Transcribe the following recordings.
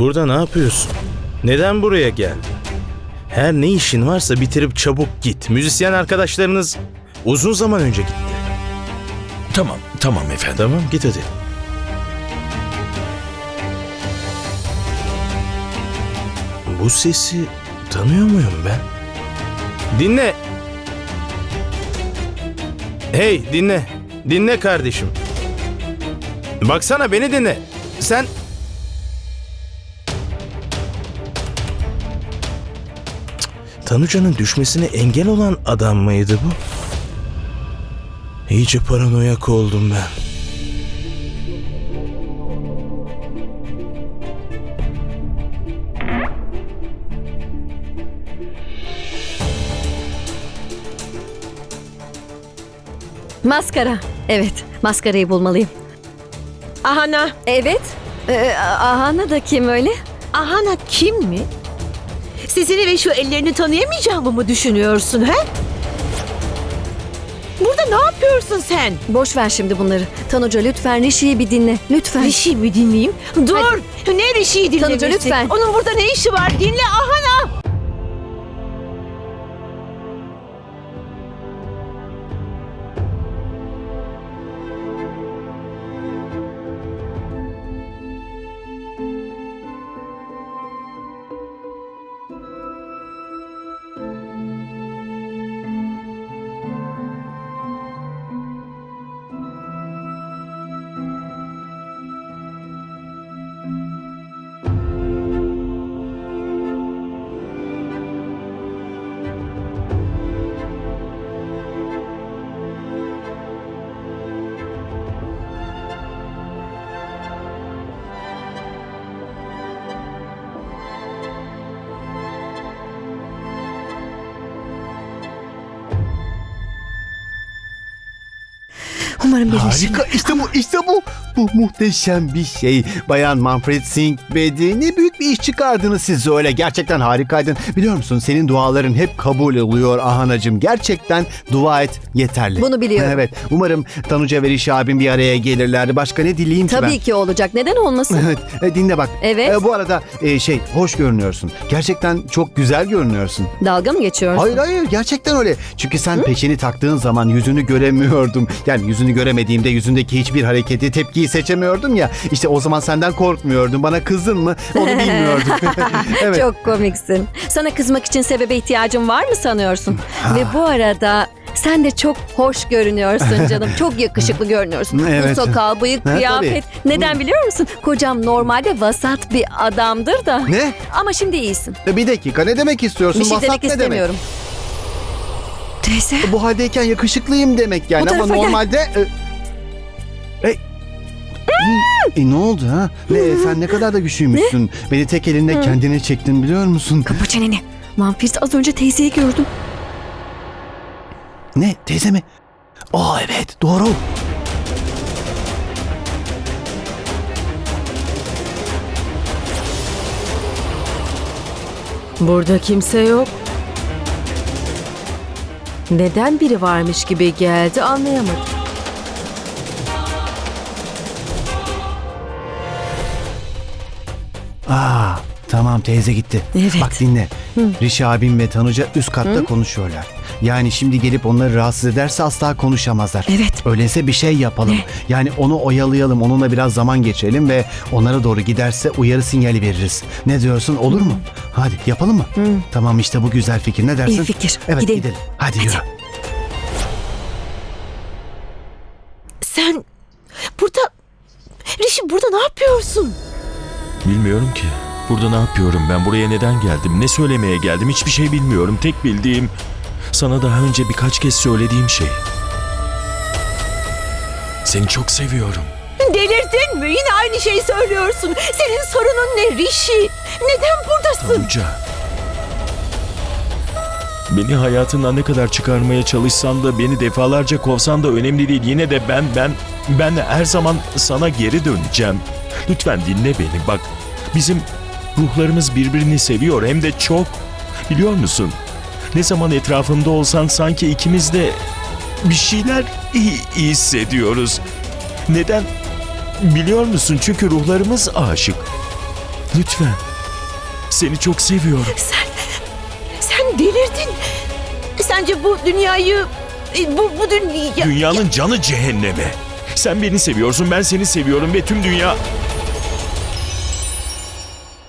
Burada ne yapıyorsun? Neden buraya geldin? Her ne işin varsa bitirip çabuk git. Müzisyen arkadaşlarınız uzun zaman önce gitti. Tamam, tamam efendim. Tamam git hadi. Bu sesi tanıyor muyum ben? Dinle. Hey dinle. Dinle kardeşim. Baksana beni dinle. Sen Tanuca'nın düşmesine engel olan adam mıydı bu? İyice paranoyak oldum ben. Maskara. Evet, maskarayı bulmalıyım. Ahana. Evet. Ee, Ahana da kim öyle? Ahana kim mi? Sizini ve şu ellerini tanıyamayacağımı mı düşünüyorsun he? Burada ne yapıyorsun sen? Boş ver şimdi bunları. Tanuca lütfen Rishi'yi bir dinle. Lütfen. Rişi mi dinleyeyim? Dur! Ne Rişi'yi dinlemesi? Tanuca, lütfen. Onun burada ne işi var? Dinle Ahana! Umarım bir Rishi. Harika işte bu işte bu. Bu muhteşem bir şey. Bayan Manfred Singh Bedi ne büyük bir iş çıkardınız siz öyle. Gerçekten harikaydın. Biliyor musun senin duaların hep kabul oluyor Ahanacığım. Gerçekten dua et yeterli. Bunu biliyorum. Evet umarım Tanuca ve Rişi abim bir araya gelirler. Başka ne dileyim ki ben? Tabii ki olacak. Neden olmasın? Evet e, dinle bak. Evet. E, bu arada e, şey hoş görünüyorsun. Gerçekten çok güzel görünüyorsun. Dalga mı geçiyorsun? Hayır hayır gerçekten öyle. Çünkü sen peşini taktığın zaman yüzünü göremiyordum. Yani yüzünü göremediğimde yüzündeki hiçbir hareketi, tepkiyi seçemiyordum ya. İşte o zaman senden korkmuyordum. Bana kızdın mı? Onu bilmiyordum. evet. Çok komiksin. Sana kızmak için sebebe ihtiyacım var mı sanıyorsun? Ve bu arada sen de çok hoş görünüyorsun canım. Çok yakışıklı görünüyorsun. Evet. Bu sakal, bıyık, Ha, kıyafet. Neden biliyor musun? Kocam normalde vasat bir adamdır da. Ne? Ama şimdi iyisin. E, Bir dakika ne demek istiyorsun? Bir şey Vasat demek ne istemiyorum. Teyze. Bu haldeyken yakışıklıyım demek yani Bu ama tarafa gel. normalde... E, e, e, ne oldu ha? Ne, sen ne kadar da güçlüymüşsün. Beni tek elinle kendine çektin biliyor musun? Kapa çeneni. Manfred az önce teyzeyi gördüm. Ne? Teyze mi? Aa evet doğru. Burada kimse yok. Neden biri varmış gibi geldi anlayamadım. Aa tamam teyze gitti. Evet. Bak dinle. Rişi abim ve Tanuca üst katta konuşuyorlar. Yani şimdi gelip onları rahatsız ederse asla konuşamazlar. Evet. Öyleyse bir şey yapalım. Yani onu oyalayalım, onunla biraz zaman geçirelim ve onlara doğru giderse uyarı sinyali veririz. Ne diyorsun olur mu? Hadi yapalım mı? Tamam işte bu güzel fikir. Ne dersin? İyi fikir. Evet Gidelim. gidelim. Hadi, yürü. Sen burada... Rişi burada ne yapıyorsun? Bilmiyorum ki. Burada ne yapıyorum ben? Buraya neden geldim? Ne söylemeye geldim? Hiçbir şey bilmiyorum. Tek bildiğim sana daha önce birkaç kez söylediğim şey. Seni çok seviyorum. Delirdin mi? Yine aynı şeyi söylüyorsun. Senin sorunun ne Rişi? Neden buradasın? Tanuca. Beni hayatından ne kadar çıkarmaya çalışsan da beni defalarca kovsan da önemli değil. Yine de ben ben ben her zaman sana geri döneceğim. Lütfen dinle beni bak. Bizim ruhlarımız birbirini seviyor hem de çok. Biliyor musun? Ne zaman etrafımda olsan sanki ikimiz de bir şeyler iyi, hissediyoruz. Neden? Biliyor musun? Çünkü ruhlarımız aşık. Lütfen. Seni çok seviyorum. Sen, sen delirdin. Sence bu dünyayı, e, bu, bu dünya... Dünyanın canı cehenneme. Sen beni seviyorsun, ben seni seviyorum ve tüm dünya...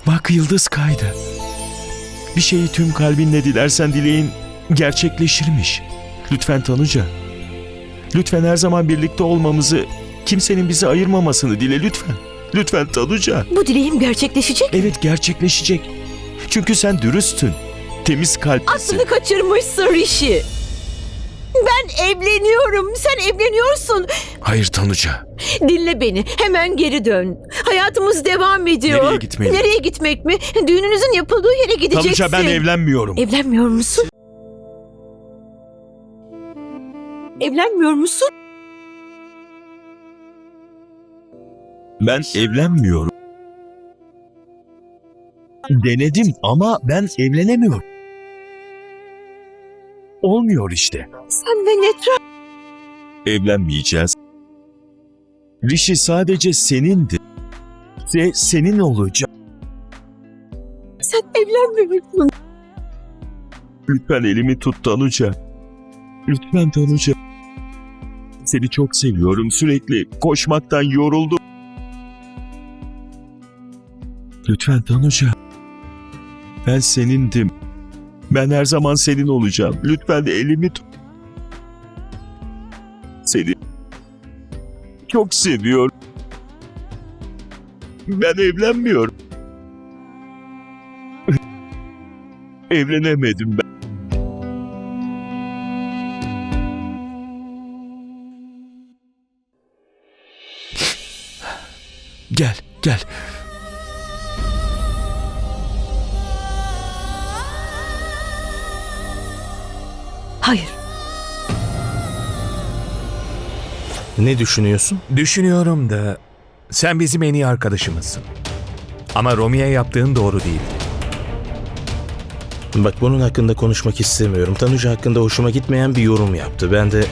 Bak yıldız kaydı. Bir şeyi tüm kalbinle dilersen dileğin gerçekleşirmiş. Lütfen Tanuca. Lütfen her zaman birlikte olmamızı, kimsenin bizi ayırmamasını dile lütfen. Lütfen Tanuca. Bu dileğim gerçekleşecek. Evet gerçekleşecek. Çünkü sen dürüstsün. Temiz kalplisin. Aklını kaçırmışsın Rishi. Ben evleniyorum. Sen evleniyorsun. Hayır Tanuca. Dinle beni. Hemen geri dön. Hayatımız devam ediyor. Nereye gitmeliyim? Nereye gitmek mi? Düğününüzün yapıldığı yere gideceksin. Tanuca ben evlenmiyorum. Evlenmiyor musun? Evlenmiyor musun? Ben evlenmiyorum. Denedim ama ben evlenemiyorum. Olmuyor işte. Sen ve Netra Evlenmeyeceğiz. Rishi sadece senindi. Ve senin olacak. sen evlenmiyorsun. Lütfen elimi tut Tanuca. Lütfen Tanuca. Seni çok seviyorum. Sürekli koşmaktan yoruldum. Lütfen Tanuca. Ben senindim. Ben her zaman senin olacağım. Lütfen elimi tut. Seni çok seviyorum. Ben evlenmiyorum. Evlenemedim ben. Gel, gel. Hayır. Ne düşünüyorsun? Düşünüyorum da sen bizim en iyi arkadaşımızsın. Ama Romi'ye yaptığın doğru değil. Bak bunun hakkında konuşmak istemiyorum. Tanuca hakkında hoşuma gitmeyen bir yorum yaptı. Ben de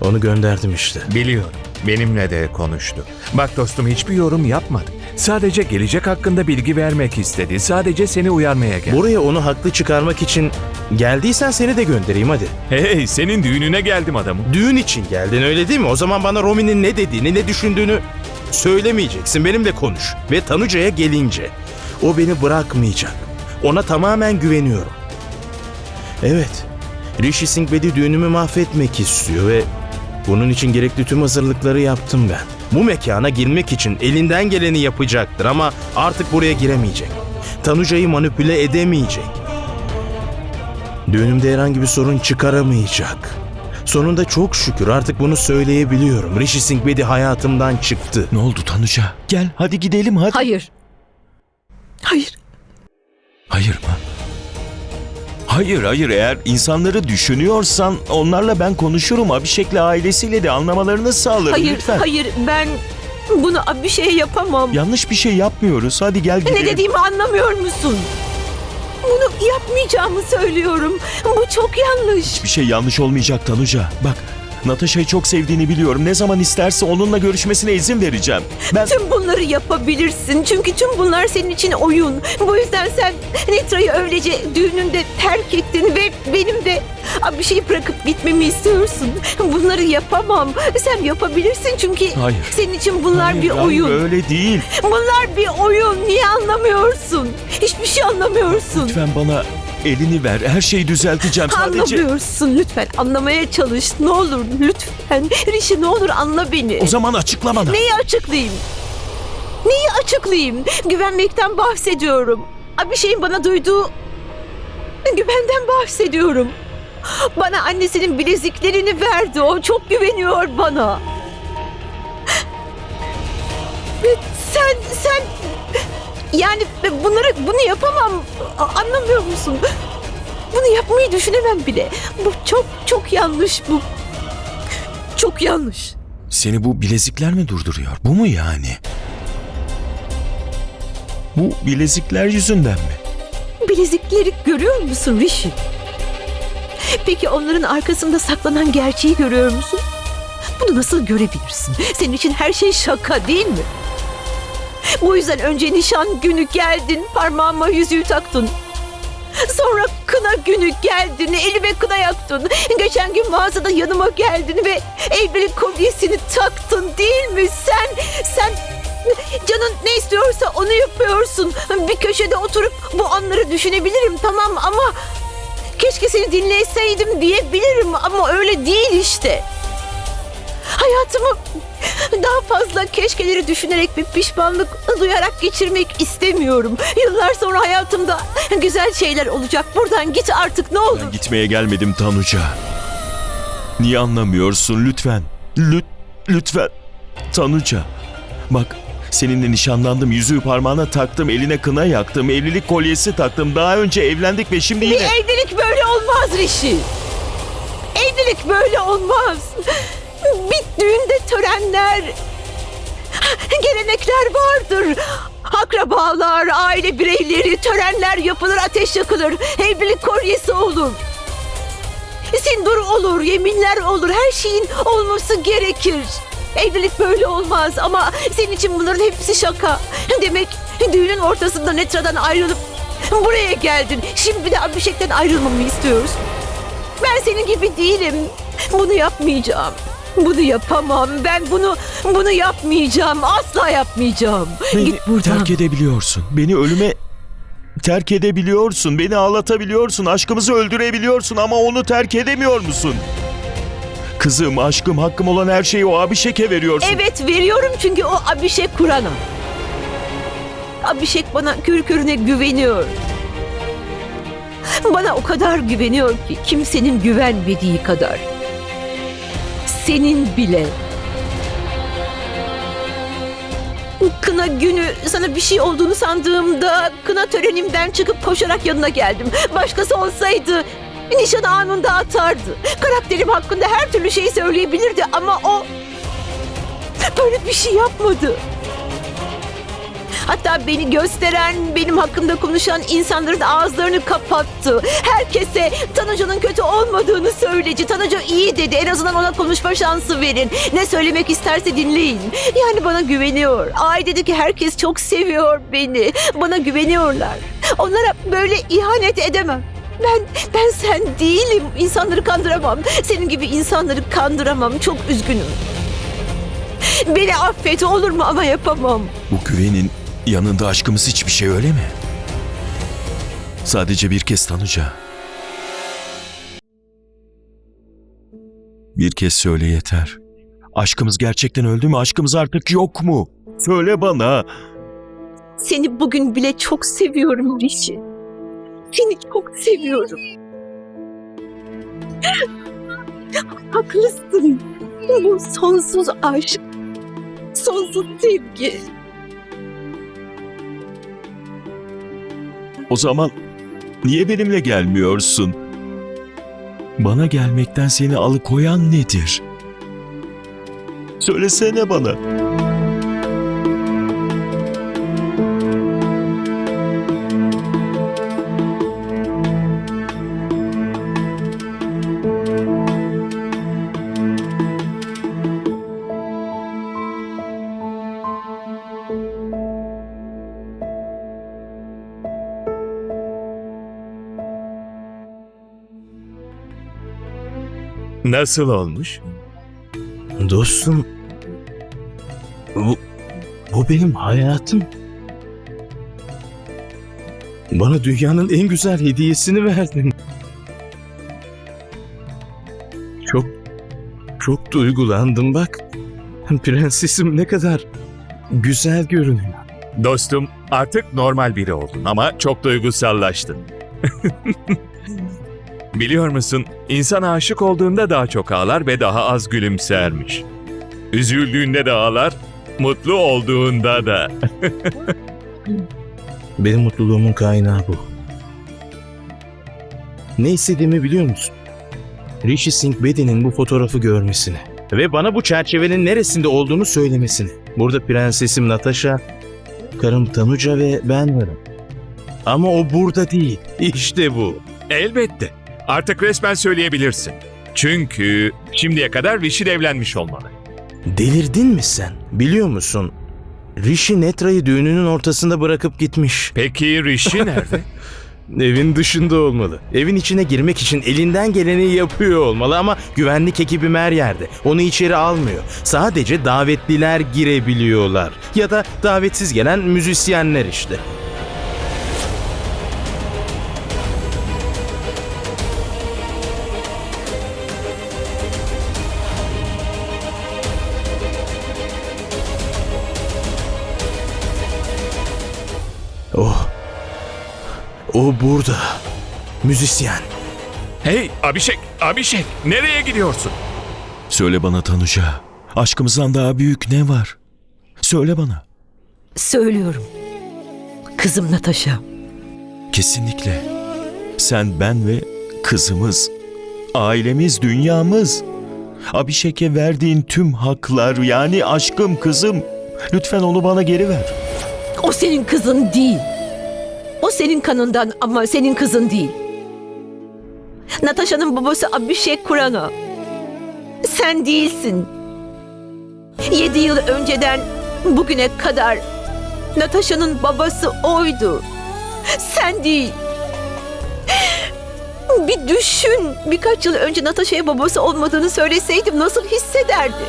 onu gönderdim işte. Biliyorum. Benimle de konuştu. Bak dostum hiçbir yorum yapmadı. Sadece gelecek hakkında bilgi vermek istedi. Sadece seni uyarmaya geldi. Buraya onu haklı çıkarmak için geldiysen seni de göndereyim hadi. Hey senin düğününe geldim adamım. Düğün için geldin öyle değil mi? O zaman bana Romi'nin ne dediğini, ne düşündüğünü söylemeyeceksin. Benimle konuş. Ve Tanuca'ya gelince o beni bırakmayacak. Ona tamamen güveniyorum. Evet. Rishi Singh Bedi düğünümü mahvetmek istiyor ve bunun için gerekli tüm hazırlıkları yaptım ben. Bu mekana girmek için elinden geleni yapacaktır ama artık buraya giremeyecek. Tanuca'yı manipüle edemeyecek. Düğünümde herhangi bir sorun çıkaramayacak. Sonunda çok şükür artık bunu söyleyebiliyorum. Rishi Singh Bedi hayatımdan çıktı. Ne oldu Tanuca? Gel hadi gidelim hadi. Hayır. Hayır. Hayır mı? Hayır hayır eğer insanları düşünüyorsan onlarla ben konuşurum. Abişek'le ailesiyle de anlamalarını sağlarım Hayır. lütfen. Hayır. Ben bunu bir şey yapamam. Yanlış bir şey yapmıyoruz. Hadi gel gidelim. Ne dediğimi anlamıyor musun? Bunu yapmayacağımı söylüyorum. Bu çok yanlış. Bir şey yanlış olmayacak Tanuca. Bak Natasha'yı çok sevdiğini biliyorum. Ne zaman isterse onunla görüşmesine izin vereceğim. Ben Tüm bunları yapabilirsin. Çünkü tüm bunlar senin için oyun. Bu yüzden sen Nitra'yı öylece düğününde terk ettin ve benim de bir şey bırakıp gitmemi istiyorsun. Bunları yapamam. Sen yapabilirsin çünkü Hayır. senin için bunlar Hayır, bir hayır, oyun. Öyle değil. Bunlar bir oyun. Niye anlamıyorsun? Hiçbir şey anlamıyorsun. Lütfen bana elini ver. Her şeyi düzelteceğim. Sadece Anlamıyorsun lütfen. Anlamaya çalış. Ne olur lütfen. Rişi ne olur anla beni. o zaman açıkla bana. Neyi açıklayayım? Neyi açıklayayım? Güvenmekten bahsediyorum. Bir şeyin bana duyduğu güvenden bahsediyorum. Bana annesinin bileziklerini verdi. O çok güveniyor bana. Sen, sen... Yani bunları, bunu yapamam. Anlamıyor musun? Bunu yapmayı düşünemem bile. Bu çok, çok yanlış bu. Çok yanlış. Seni bu bilezikler mi durduruyor? Bu mu yani? Bu bilezikler yüzünden mi? Bilezikleri görüyor musun Rishi? Peki onların arkasında saklanan gerçeği görüyor musun? Bunu nasıl görebilirsin? Senin için her şey şaka değil mi? Bu yüzden önce nişan günü geldin, parmağıma yüzüğü taktın. Sonra kına günü geldin, elime kına yaktın. Geçen gün mağazada yanıma geldin ve evlilik kolyesini taktın değil mi? Sen, sen canın ne istiyorsa onu yapıyorsun. Bir köşede oturup bu anları düşünebilirim tamam ama keşke seni dinleseydim diyebilirim ama öyle değil işte. Hayatımı daha fazla keşkeleri düşünerek bir pişmanlık duyarak geçirmek istemiyorum. Yıllar sonra hayatımda güzel şeyler olacak. Buradan git artık ne olur. Ben gitmeye gelmedim Tanuca. Niye anlamıyorsun lütfen? Lüt, lütfen. Tanuca. Bak seninle nişanlandım, yüzüğü parmağına taktım, eline kına yaktım, evlilik kolyesi taktım. Daha önce evlendik ve şimdi Bir yine... evlilik böyle olmaz Rişi. Evlilik böyle olmaz. Bir düğünde törenler, gelenekler vardır. Akrabalar, aile bireyleri, törenler yapılır, ateş yakılır. Evlilik kolyesi olur. Sindur olur, yeminler olur. Her şeyin olması gerekir. Evlilik böyle olmaz ama senin için bunların hepsi şaka. Demek düğünün ortasında Netra'dan ayrılıp buraya geldin. Şimdi de Abhishek'ten ayrılmamı istiyorsun. Ben senin gibi değilim. Bunu yapmayacağım. Bunu yapamam. Ben bunu bunu yapmayacağım. Asla yapmayacağım. Beni Git buradan. terk edebiliyorsun. Beni ölüme terk edebiliyorsun. Beni ağlatabiliyorsun. Aşkımızı öldürebiliyorsun ama onu terk edemiyor musun? Kızım, aşkım, hakkım olan her şeyi o Abişek'e veriyorsun. Evet veriyorum çünkü o Abhishek Kur'an'a. Abhishek bana körü körüne güveniyor. Bana o kadar güveniyor ki kimsenin güvenmediği kadar. Senin bile. Kına günü sana bir şey olduğunu sandığımda kına törenimden çıkıp koşarak yanına geldim. Başkası olsaydı nişan anında atardı. Karakterim hakkında her türlü şeyi söyleyebilirdi ama o böyle bir şey yapmadı. Hatta beni gösteren, benim hakkımda konuşan insanların ağızlarını kapattı. Herkese Tanuca'nın kötü olmadığını söyledi. Tanuca iyi dedi. En azından ona konuşma şansı verin. Ne söylemek isterse dinleyin. Yani bana güveniyor. Ailedeki herkes çok seviyor beni. Bana güveniyorlar. Onlara böyle ihanet edemem. Ben ben sen değilim. İnsanları kandıramam. Senin gibi insanları kandıramam. Çok üzgünüm. Beni affet olur mu ama yapamam. Bu güvenin yanında aşkımız hiçbir şey öyle mi? Sadece bir kez tanıca. Bir kez söyle yeter. Aşkımız gerçekten öldü mü? Aşkımız artık yok mu? Söyle bana. Seni bugün bile çok seviyorum Rişi. Seni çok seviyorum. Haklısın. Bu sonsuz aşk. Sonsuz sevgi. O zaman niye benimle gelmiyorsun? Bana gelmekten seni alıkoyan nedir? Söylesene bana. Nasıl olmuş? Dostum, bu, bu benim hayatım. Bana dünyanın en güzel hediyesini verdin. Çok, çok duygulandım bak. Prensesim ne kadar güzel görünüyor. Dostum artık normal biri oldun ama çok duygusallaştın. Biliyor musun insan aşık olduğunda daha çok ağlar ve daha az gülümsermiş. Üzüldüğünde de ağlar, mutlu olduğunda da. Benim mutluluğumun kaynağı bu. Ne istediğimi biliyor musun? Rishi Singh Bedi'nin bu fotoğrafı görmesini ve bana bu çerçevenin neresinde olduğunu söylemesini. Burada prensesim Natasha, karım Tanuca ve ben varım. Ama o burada değil. İşte bu. Elbette. Artık resmen söyleyebilirsin. Çünkü şimdiye kadar Rishi evlenmiş olmalı. Delirdin mi sen? Biliyor musun? Rishi Netra'yı düğününün ortasında bırakıp gitmiş. Peki Rishi nerede? Evin dışında olmalı. Evin içine girmek için elinden geleni yapıyor olmalı ama güvenlik ekibim her yerde. Onu içeri almıyor. Sadece davetliler girebiliyorlar. Ya da davetsiz gelen müzisyenler işte. O burada. Müzisyen. hey Abişek, Abişek nereye gidiyorsun? Söyle bana Tanuca. Aşkımızdan daha büyük ne var? Söyle bana. Söylüyorum. Kızım Natasha. Kesinlikle. Sen, ben ve kızımız. Ailemiz, dünyamız. Abişek'e verdiğin tüm haklar yani aşkım kızım. Lütfen onu bana geri ver. O senin kızın değil. O senin kanından ama senin kızın değil. Natasha'nın babası Abhishek Kurana. Sen değilsin. Yedi yıl önceden bugüne kadar Natasha'nın babası oydu. Sen değil. Bir düşün. Birkaç yıl önce Natasha'ya babası olmadığını söyleseydim nasıl hissederdi?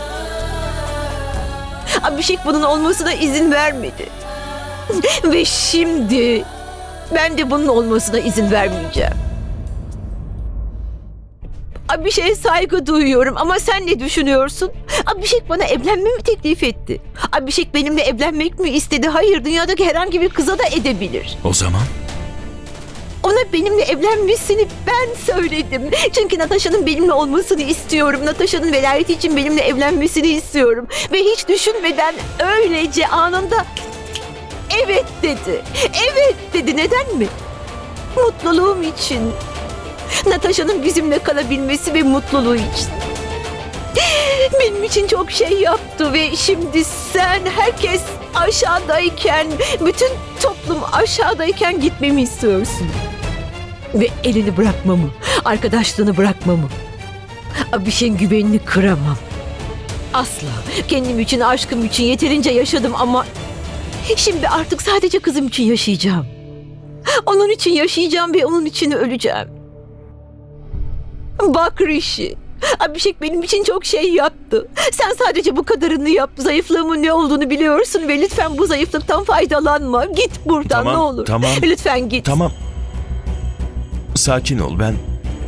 Abhishek bunun olmasına izin vermedi. Ve şimdi ben de bunun olmasına izin vermeyeceğim. Abişek'e saygı duyuyorum ama sen ne düşünüyorsun? Abişek bana evlenme mi teklif etti? Abişek benimle evlenmek mi istedi? Hayır, dünyadaki herhangi bir kıza da edebilir. O zaman Ona benimle evlenmesini ben söyledim. Çünkü Natasha'nın benimle olmasını istiyorum. Natasha'nın velayeti için benimle evlenmesini istiyorum. Ve hiç düşünmeden öylece anında evet dedi. Evet dedi. Neden mi? Mutluluğum için. Natasha'nın bizimle kalabilmesi ve mutluluğu için. Benim için çok şey yaptı ve şimdi sen herkes aşağıdayken, bütün toplum aşağıdayken gitmemi istiyorsun. Ve elini bırakmamı, arkadaşlığını bırakmamı. Abiş'in güvenini kıramam. Asla. Kendim için, aşkım için yeterince yaşadım ama şimdi artık sadece kızım için yaşayacağım. Onun için yaşayacağım ve onun için öleceğim. Bak Rishi. Abişek benim için çok şey yaptı. Sen sadece bu kadarını yap. Zayıflığımın ne olduğunu biliyorsun ve lütfen bu zayıflıktan faydalanma. Git buradan Tamam, ne olur. tamam. Lütfen git. tamam. Sakin ol ben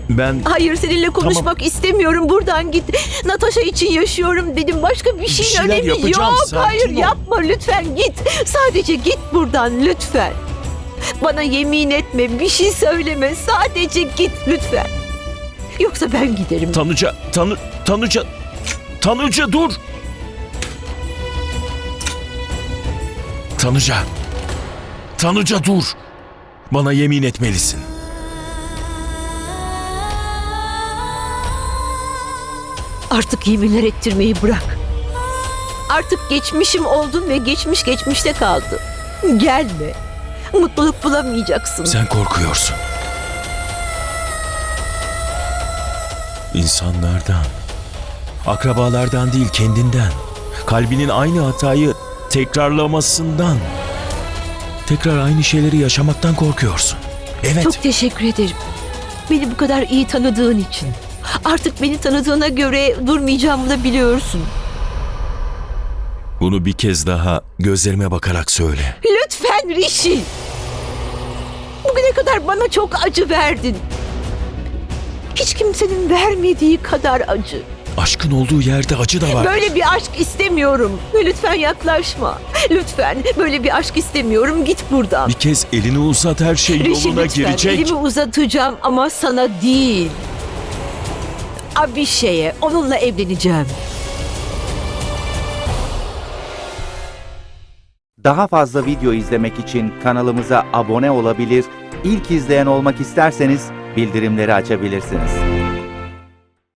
ben Hayır seninle konuşmak istemiyorum. Buradan git. Natasha için yaşıyorum dedim. Başka bir şeyin şeyler önemi yapacağım, yok. sakin Hayır ol. yapma lütfen git. Sadece git buradan lütfen. Bana yemin etme. Bir şey söyleme. Sadece git lütfen. Yoksa ben giderim. Tanuca Tanu Tanuca Tanuca dur. Tanuca. Tanuca dur. Bana yemin etmelisin. Artık yeminler ettirmeyi bırak. Artık geçmişim oldun ve geçmiş geçmişte kaldı. Gelme. Mutluluk bulamayacaksın. Sen korkuyorsun. İnsanlardan, akrabalardan değil kendinden, kalbinin aynı hatayı tekrarlamasından, tekrar aynı şeyleri yaşamaktan korkuyorsun. Evet, Çok teşekkür ederim. Beni bu kadar iyi tanıdığın için. Artık beni tanıdığına göre durmayacağımı da biliyorsun. bunu bir kez daha gözlerime bakarak söyle. Lütfen Rishi. Bugüne kadar bana çok acı verdin. Hiç kimsenin vermediği kadar acı. Aşkın olduğu yerde acı da var. Böyle bir aşk istemiyorum. Lütfen yaklaşma. Lütfen böyle bir aşk istemiyorum. Git buradan. Bir kez elini uzat her şey Rishi yoluna lütfen girecek. elimi uzatacağım ama sana değil. Abişe'ye onunla evleneceğim. Daha fazla video izlemek için kanalımıza abone olabilir, ilk izleyen olmak isterseniz bildirimleri açabilirsiniz.